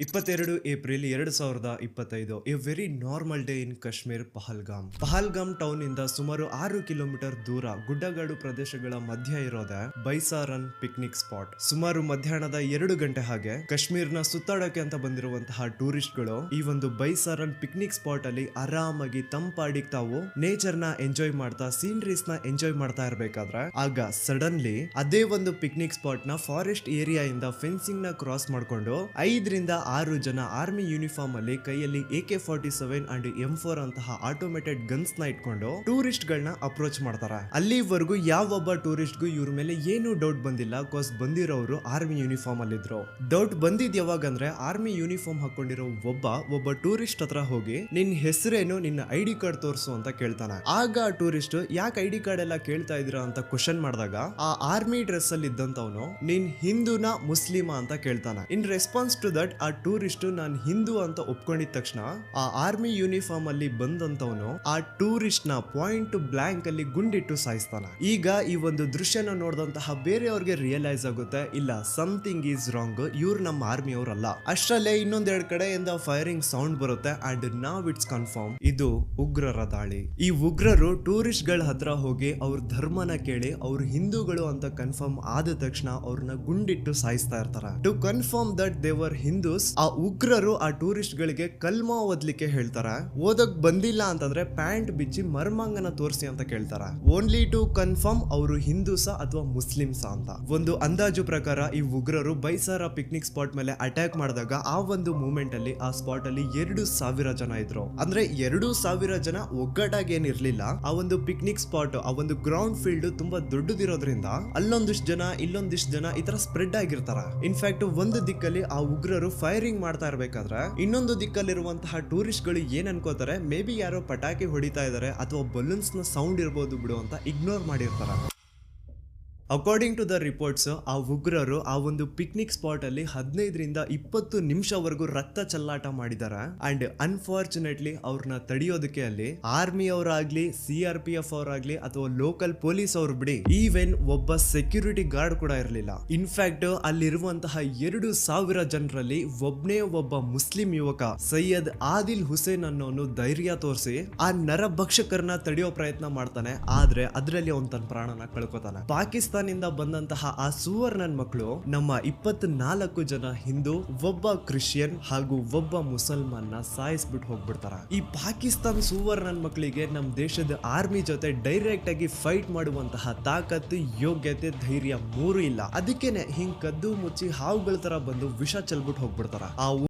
ಇಪ್ಪತ್ತೆರಡು ಏಪ್ರಿಲ್ ಎರಡು ಸಾವಿರದ ಇಪ್ಪತ್ತೈದು, a very normal day in Kashmir, Pahalgam. Pahalgam town ಇಂದ ಸುಮಾರು ಆರು ಕಿಲೋಮೀಟರ್ ದೂರ ಗುಡ್ಡಗಾಡು ಪ್ರದೇಶಗಳ ಮಧ್ಯ ಇರೋದ ಬೈಸಾರನ್ ಪಿಕ್ನಿಕ್ ಸ್ಪಾಟ್. ಸುಮಾರು ಮಧ್ಯಾಹ್ನದ ಎರಡು ಗಂಟೆ ಹಾಗೆ ಕಾಶ್ಮೀರ್ನ ಸುತ್ತಾಡೋಕೆ ಅಂತ ಬಂದಿರುವಂತಹ ಟೂರಿಸ್ಟ್ಗಳು ಈ ಒಂದು ಬೈಸಾರನ್ ಪಿಕ್ನಿಕ್ ಸ್ಪಾಟ್ ಅಲ್ಲಿ ಆರಾಮಾಗಿ ತಂಪಾಡಿಗ್ ತಾವು ನೇಚರ್ನ ಎಂಜಾಯ್ ಮಾಡ್ತಾ ಸೀನರೀಸ್ನ ಎಂಜಾಯ್ ಮಾಡ್ತಾ ಇರಬೇಕಾದ್ರೆ ಆಗ ಸಡನ್ಲಿ ಅದೇ ಒಂದು ಪಿಕ್ನಿಕ್ ಸ್ಪಾಟ್ನ ಫಾರೆಸ್ಟ್ ಏರಿಯಾ ಇಂದ ಫೆನ್ಸಿಂಗ್ನ ಕ್ರಾಸ್ ಮಾಡ್ಕೊಂಡು ಐದರಿಂದ ಆರು ಜನ ಆರ್ಮಿ ಯೂನಿಫಾರ್ಮ್ ಅಲ್ಲಿ ಕೈಯಲ್ಲಿ A K forty seven and M four ಅಂತಹ ಆಟೋಮೇಟೆಡ್ ಗನ್ಸ್ನ ಇಟ್ಕೊಂಡು ಟೂರಿಸ್ಟ್ ಗಳನ್ನ ಅಪ್ರೋಚ್ ಮಾಡ್ತಾರೆ. ಅಲ್ಲಿವರೆಗೂ ಯಾವೊಬ್ಬ ಟೂರಿಸ್ಟ್ ಗೂ ಇವ್ರ ಮೇಲೆ ಏನು ಡೌಟ್ ಬಂದಿಲ್ಲ. ಕಾಸ್ ಬಂದಿರೋರು ಆರ್ಮಿ ಯೂನಿಫಾರ್ಮ್ ಅಲ್ಲಿದ್ರು. ಡೌಟ್ ಬಂದಿದ್ ಯಾವಾಗ ಅಂದ್ರೆ ಆರ್ಮಿ ಯೂನಿಫಾರ್ಮ್ ಹಾಕೊಂಡಿರೋ ಒಬ್ಬ ಒಬ್ಬ ಟೂರಿಸ್ಟ್ ಹತ್ರ ಹೋಗಿ, ನಿನ್ ಹೆಸರೇನು? ನಿನ್ನ ಐಡಿ ಕಾರ್ಡ್ ತೋರಿಸು ಅಂತ ಕೇಳ್ತಾನೆ. ಆಗ ಟೂರಿಸ್ಟ್, ಯಾಕೆ ಐಡಿ ಕಾರ್ಡ್ ಎಲ್ಲ ಕೇಳ್ತಾ ಇದ್ದೀರಾ ಅಂತ ಕ್ವಶನ್ ಮಾಡಿದಾಗ, ಆ ಆರ್ಮಿ ಡ್ರೆಸ್ ಅಲ್ಲಿ ಇದ್ದಂತವನು ನಿನ್ ಹಿಂದೂನ ಮುಸ್ಲಿಮ ಅಂತ ಕೇಳ್ತಾನೆ. ಇನ್ ರೆಸ್ಪಾನ್ಸ್ ಟು ದಟ್ ಆ ಟೂರಿಸ್ಟ್ ನಾನು ಹಿಂದೂ ಅಂತ ಒಪ್ಕೊಂಡಿದ ತಕ್ಷಣ ಆ ಆರ್ಮಿ ಯೂನಿಫಾರ್ಮ್ ಅಲ್ಲಿ ಬಂದಂತವನು ಆ ಟೂರಿಸ್ಟ್ನ ಪಾಯಿಂಟ್ ಬ್ಲಾಂಕ್ ಅಲ್ಲಿ ಗುಂಡಿಟ್ಟು ಸಾಯಿಸ್ತಾನ. ಈಗ ಈ ಒಂದು ದೃಶ್ಯನ ನೋಡಿದಂತಹ ಬೇರೆಯವ್ರಿಗೆ ರಿಯಲೈಸ್ ಆಗುತ್ತೆ, ಇಲ್ಲ ಸಮಥಿಂಗ್ ಈಸ್ ರಾಂಗ್ ಇವ್ರು ನಮ್ಮ ಆರ್ಮಿ ಅವರಲ್ಲ ಅಷ್ಟರಲ್ಲೇ ಇನ್ನೊಂದೆರಡು ಕಡೆಯಿಂದ ಫೈರಿಂಗ್ ಸೌಂಡ್ ಬರುತ್ತೆ ಅಂಡ್ ನಾವ್ ಇಟ್ಸ್ ಕನ್ಫರ್ಮ್ ಇದು ಉಗ್ರರ ದಾಳಿ. ಈ ಉಗ್ರರು ಟೂರಿಸ್ಟ್ಗಳ ಹತ್ರ ಹೋಗಿ ಅವ್ರ ಧರ್ಮನ ಕೇಳಿ ಅವ್ರು ಹಿಂದೂಗಳು ಅಂತ ಕನ್ಫರ್ಮ್ ಆದ ತಕ್ಷಣ ಅವ್ರನ್ನ ಗುಂಡಿಟ್ಟು ಸಾಯಿಸ್ತಾ ಇರ್ತಾರ. To confirm that they're Hindus ಆ ಉಗ್ರರು ಆ ಟೂರಿಸ್ಟ್ ಗಳಿಗೆ ಕಲ್ಮಾ ಓದ್ಲಿಕ್ಕೆ ಹೇಳ್ತಾರೆ. ಓದಕ್ ಬಂದಿಲ್ಲ ಅಂತಂದ್ರೆ ಪ್ಯಾಂಟ್ ಬಿಚ್ಚಿ ಮರ್ಮಾಂಗನ ತೋರಿಸಿ ಅಂತ ಕೇಳ್ತಾರೆ. ಓನ್ಲಿ ಟು ಕನ್ಫರ್ಮ್ ಅವರು ಹಿಂದೂಸ ಅಥವಾ ಮುಸ್ಲಿಮ್ಸ ಅಂತ. ಒಂದು ಅಂದಾಜು ಪ್ರಕಾರ ಈ ಉಗ್ರರು ಬೈಸಾರ ಪಿಕ್ನಿಕ್ ಸ್ಪಾಟ್ ಮೇಲೆ ಅಟ್ಯಾಕ್ ಮಾಡಿದಾಗ ಆ ಒಂದು ಮೂಮೆಂಟ್ ಅಲ್ಲಿ, ಆ ಸ್ಪಾಟ್ ಅಲ್ಲಿ ಎರಡು ಸಾವಿರ ಜನ ಇದ್ರು. ಅಂದ್ರೆ ಎರಡು ಸಾವಿರ ಜನ ಒಗ್ಗಟ್ಟಾಗಿ ಏನಿರ್ಲಿಲ್ಲ ಆ ಒಂದು ಪಿಕ್ನಿಕ್ ಸ್ಪಾಟ್ ಆ ಒಂದು ಗ್ರೌಂಡ್ ಫೀಲ್ಡ್ ತುಂಬಾ ದೊಡ್ಡದಿರೋದ್ರಿಂದ ಅಲ್ಲೊಂದಿಷ್ಟು ಜನ, ಇಲ್ಲೊಂದಿಷ್ಟು ಜನ ಈ ತರ ಸ್ಪ್ರೆಡ್ ಆಗಿರ್ತಾರ. ಇನ್ಫ್ಯಾಕ್ಟ್ ಒಂದು ದಿಕ್ಕಲ್ಲಿ ಆ ಉಗ್ರರು ಫೈರಿಂಗ್ ಮಾಡ್ತಾ ಇರ್ಬೇಕಾದ್ರೆ, ಇನ್ನೊಂದು ದಿಕ್ಕಲ್ಲಿರುವಂತಹ ಟೂರಿಸ್ಟ್ಗಳು ಏನ್ ಅನ್ಕೋತಾರೆ ಮೇ ಬಿ ಯಾರೋ ಪಟಾಕಿ ಹೊಡಿತಾ ಇದಾರೆ ಅಥವಾ ಬಲೂನ್ಸ್ನ ಸೌಂಡ್ ಇರ್ಬೋದು ಬಿಡು ಅಂತ ಇಗ್ನೋರ್ ಮಾಡಿರ್ತಾರ. ಅಕಾರ್ಡಿಂಗ್ ಟು ದ ರಿಪೋರ್ಟ್ಸ್ ಆ ಉಗ್ರರು ಆ ಒಂದು ಪಿಕ್ನಿಕ್ ಸ್ಪಾಟ್ ಅಲ್ಲಿ ಹದಿನೈದರಿಂದ ಇಪ್ಪತ್ತು ನಿಮಿಷವರೆಗೂ ರಕ್ತ ಚಲ್ಲಾಟ ಮಾಡಿದಾರೆ. ಅಂಡ್ ಅನ್ಫಾರ್ಚುನೇಟ್ಲಿ ಅವ್ರನ್ನ ತಡೆಯೋದಕ್ಕೆ ಅಲ್ಲಿ ಆರ್ಮಿ ಅವರಾಗ್ಲಿ ಸಿ ಆರ್ ಪಿ ಎಫ್ ಅವರಾಗ್ಲಿ ಅಥವಾ ಲೋಕಲ್ ಪೊಲೀಸ್ ಅವ್ರು ಬಿಡಿ ಈವೆನ್ ಒಬ್ಬ ಸೆಕ್ಯೂರಿಟಿ ಗಾರ್ಡ್ ಕೂಡ ಇರಲಿಲ್ಲ. ಇನ್ಫ್ಯಾಕ್ಟ್ ಅಲ್ಲಿರುವಂತಹ ಎರಡು ಸಾವಿರ ಜನರಲ್ಲಿ ಒಬ್ನೇ ಒಬ್ಬ ಮುಸ್ಲಿಂ ಯುವಕ ಸೈಯದ್ ಆದಿಲ್ ಹುಸೇನ್ ಅನ್ನೋನು ಧೈರ್ಯ ತೋರಿಸಿ ಆ ನರಭಕ್ಷಕರನ್ನ ತಡೆಯೋ ಪ್ರಯತ್ನ ಮಾಡ್ತಾನೆ. ಆದ್ರೆ ಅದರಲ್ಲಿ ಅವನ್ ತನ್ನ ಪ್ರಾಣನ ಕಳ್ಕೊತಾನೆ. ಪಾಕಿಸ್ತಾನದಿಂದ ಬಂದಂತಹ ಆ ಸುವರ್ಣನ್ ಮಕ್ಕಳು ನಮ್ಮ ಇಪ್ಪತ್ನಾಲ್ಕು ಜನ ಹಿಂದೂ, ಒಬ್ಬ ಕ್ರಿಶ್ಚಿಯನ್ ಹಾಗೂ ಒಬ್ಬ ಮುಸಲ್ಮಾನ್ನ ಸಾಯಿಸ್ಬಿಟ್ಟು ಹೋಗ್ಬಿಡ್ತಾರ. ಈ ಪಾಕಿಸ್ತಾನ್ ಸುವರ್ಣನ್ ಮಕ್ಕಳಿಗೆ ನಮ್ಮ ದೇಶದ ಆರ್ಮಿ ಜೊತೆ ಡೈರೆಕ್ಟ್ ಆಗಿ ಫೈಟ್ ಮಾಡುವಂತಹ ತಾಕತ್ತು, ಯೋಗ್ಯತೆ, ಧೈರ್ಯ ಮೂರು ಇಲ್ಲ. ಅದಕ್ಕೇನೆ ಹಿಂಗ್ ಕದ್ದು ಮುಚ್ಚಿ ಹಾವುಗಳ ತರ ಬಂದು ವಿಷ ಚೆಲ್ಬಿಟ್ಟು ಹೋಗ್ಬಿಡ್ತಾರ. ಆ